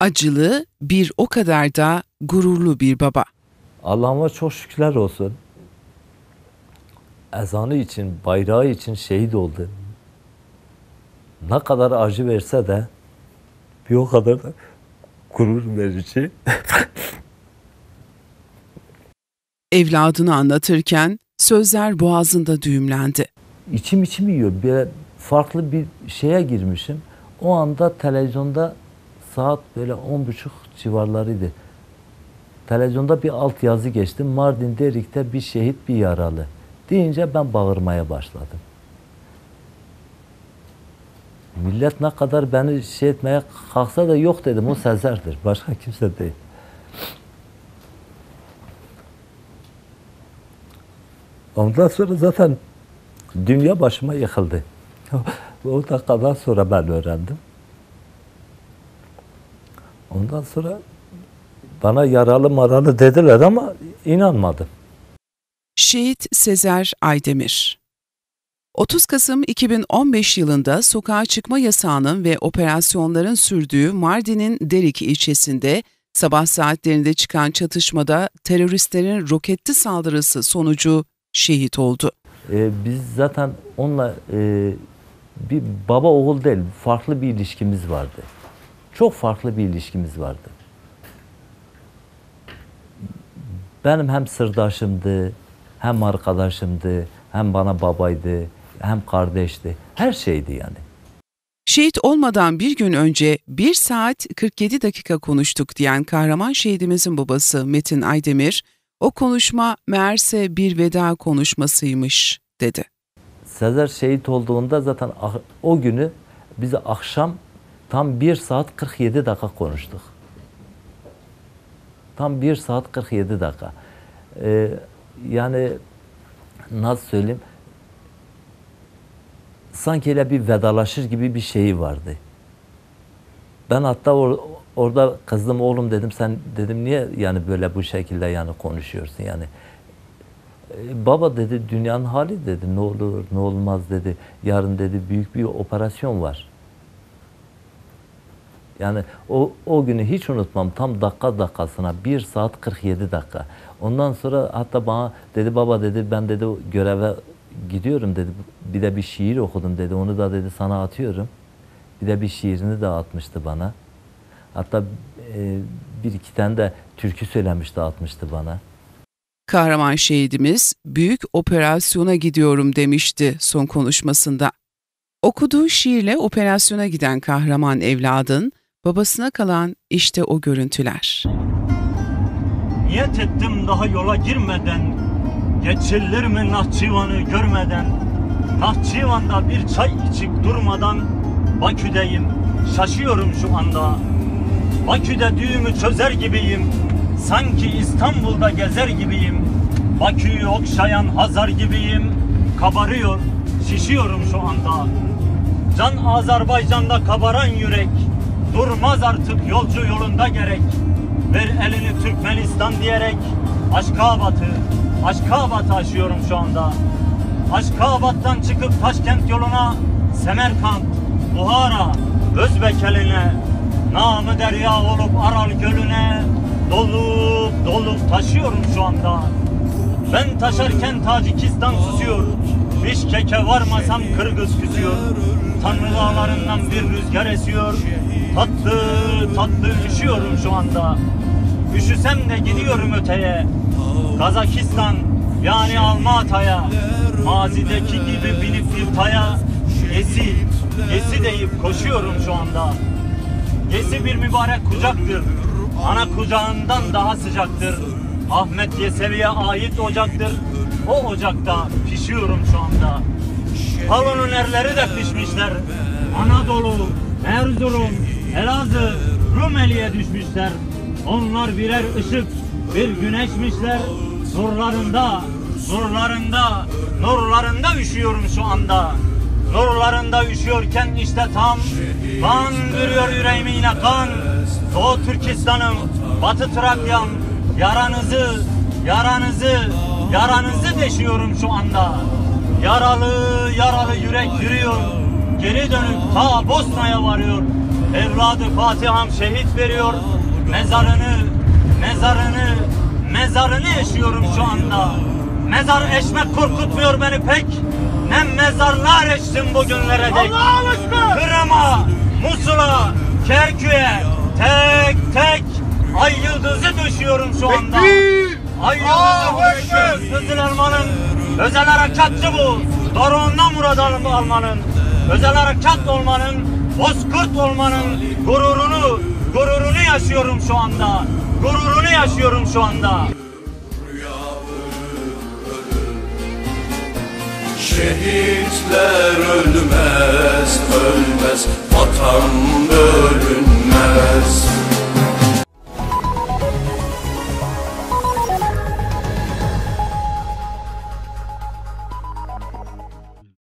Acılı, bir o kadar da gururlu bir baba. Allah'ıma çok şükürler olsun. Ezanı için, bayrağı için şehit oldu. Ne kadar acı verse de bir o kadar da gurur verici. Evladını anlatırken sözler boğazında düğümlendi. İçim içim yiyor. Bir farklı bir şeye girmişim. O anda televizyonda saat böyle on buçuk civarlarıydı. Televizyonda bir alt yazı geçti. Mardin Derik'te bir şehit bir yaralı. Deyince ben bağırmaya başladım. Millet ne kadar beni şey etmeye kalksa da yok dedim. O Sezer'dir. Başka kimse değil. Ondan sonra zaten dünya başıma yıkıldı. o dakikadan sonra ben öğrendim. Ondan sonra bana yaralı maralı dediler ama inanmadım. Şehit Sezer Aydemir 30 Kasım 2015 yılında sokağa çıkma yasağının ve operasyonların sürdüğü Mardin'in Derik ilçesinde sabah saatlerinde çıkan çatışmada teröristlerin roketli saldırısı sonucu şehit oldu. Ee, biz zaten onunla e, bir baba oğul değil, farklı bir ilişkimiz vardı. Çok farklı bir ilişkimiz vardı. Benim hem sırdaşımdı, hem arkadaşımdı, hem bana babaydı, hem kardeşti. Her şeydi yani. Şehit olmadan bir gün önce 1 saat 47 dakika konuştuk diyen kahraman şehidimizin babası Metin Aydemir, o konuşma meğerse bir veda konuşmasıymış dedi. Sezer şehit olduğunda zaten ah- o günü biz akşam tam 1 saat 47 dakika konuştuk. Tam 1 saat 47 dakika. Ee, yani nasıl söyleyeyim? Sanki öyle bir vedalaşır gibi bir şeyi vardı. Ben hatta or- orada kızdım oğlum dedim sen dedim niye yani böyle bu şekilde yani konuşuyorsun yani. E, baba dedi dünyanın hali dedi ne olur ne olmaz dedi. Yarın dedi büyük bir operasyon var. Yani o, o günü hiç unutmam. Tam dakika dakikasına 1 saat 47 dakika. Ondan sonra hatta bana dedi baba dedi ben dedi göreve gidiyorum dedi. Bir de bir şiir okudum dedi. Onu da dedi sana atıyorum. Bir de bir şiirini de atmıştı bana. Hatta e, bir iki tane de türkü söylemişti atmıştı bana. Kahraman şehidimiz büyük operasyona gidiyorum demişti son konuşmasında. Okuduğu şiirle operasyona giden kahraman evladın babasına kalan işte o görüntüler. Niyet ettim daha yola girmeden Geçilir mi Nahçıvan'ı görmeden? Nahçıvan'da bir çay içip durmadan Bakü'deyim şaşıyorum şu anda. Bakü'de düğümü çözer gibiyim Sanki İstanbul'da gezer gibiyim. Bakü'yü okşayan Hazar gibiyim Kabarıyor, şişiyorum şu anda. Can Azerbaycan'da kabaran yürek Durmaz artık yolcu yolunda gerek. Ver elini Türkmenistan diyerek. Aşkabat'ı, Aşkabat'ı aşıyorum şu anda. Aşkabat'tan çıkıp Taşkent yoluna Semerkant, Buhara, Özbek eline Namı derya olup Aral gölüne Dolup dolup taşıyorum şu anda. Ben taşarken Tacikistan susuyor Bişkek'e varmasam Kırgız küsüyor. Tanrı dağlarından bir rüzgar esiyor Tatlı tatlı üşüyorum şu anda. Üşüsem de gidiyorum öteye. Kazakistan yani Almata'ya. Mazideki gibi binip bir taya. Esi, Esi deyip koşuyorum şu anda. Esi bir mübarek kucaktır. Ana kucağından daha sıcaktır. Ahmet Yesevi'ye ait ocaktır. O ocakta pişiyorum şu anda. Halonun erleri de pişmişler Anadolu, Erzurum, Elazığ, Rumeli'ye düşmüşler. Onlar birer ışık, bir güneşmişler Nurlarında, nurlarında, nurlarında üşüyorum şu anda. Nurlarında üşüyorken işte tam Kan veriyor yüreğime yine kan. Doğu Türkistan'ım, Batı Trakya'm Yaranızı, yaranızı, yaranızı deşiyorum şu anda. Yaralı, yaralı yürek yürüyor Geri dönüp ta Bosna'ya varıyor Evladı Fatiham şehit veriyor. Mezarını, mezarını, mezarını eşiyorum şu anda. Mezar eşmek korkutmuyor beni pek. Ne mezarlar eştim bugünlere dek. Kırım'a, Musul'a, Kerkük'e tek tek ay yıldızı düşüyorum şu anda. Ay yıldızı düşüyorum. Kızıl Elman'ın özel harekatçı bu. Doruğundan Murad Al- Alman'ın özel harekat olmanın, bozkurt olmanın gururunu, gururunu yaşıyorum şu anda. Gururunu yaşıyorum şu anda. Şehitler ölmez, ölmez Vatan